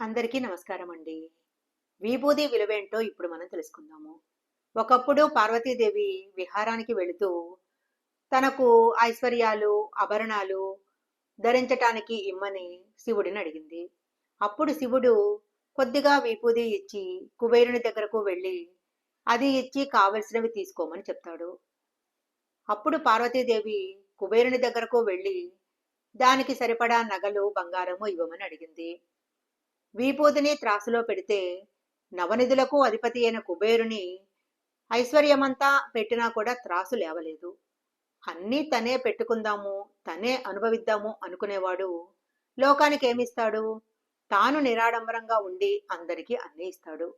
అందరికీ నమస్కారం అండి విభూది విలువేంటో ఇప్పుడు మనం తెలుసుకుందాము. ఒకప్పుడు పార్వతీదేవి విహారానికి వెళుతూ తనకు ఐశ్వర్యాలు ఆభరణాలు ధరించటానికి ఇమ్మని శివుడిని అడిగింది. అప్పుడు శివుడు కొద్దిగా విభూది ఇచ్చి కుబేరుని దగ్గరకు వెళ్ళి అది ఇచ్చి కావలసినవి తీసుకోమని చెప్తాడు. అప్పుడు పార్వతీదేవి కుబేరుని దగ్గరకు వెళ్ళి దానికి సరిపడా నగలు బంగారము ఇవ్వమని అడిగింది. వీపూదిని త్రాసులో పెడితే నవనిధులకు అధిపతి అయిన కుబేరుని ఐశ్వర్యమంతా పెట్టినా కూడా త్రాసు లేవలేదు. అన్నీ తనే పెట్టుకుందాము తనే అనుభవిద్దాము అనుకునేవాడు లోకానికి ఏమిస్తాడు తాను నిరాడంబరంగా ఉండి అందరికీ అన్నీ ఇస్తాడు.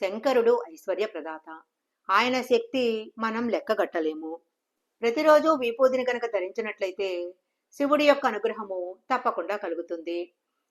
శంకరుడు ఐశ్వర్య ప్రదాత. ఆయన శక్తి మనం లెక్కగట్టలేము ప్రతిరోజు విభూదిని కనుక ధరించినట్లయితే శివుడి యొక్క అనుగ్రహము తప్పకుండా కలుగుతుంది.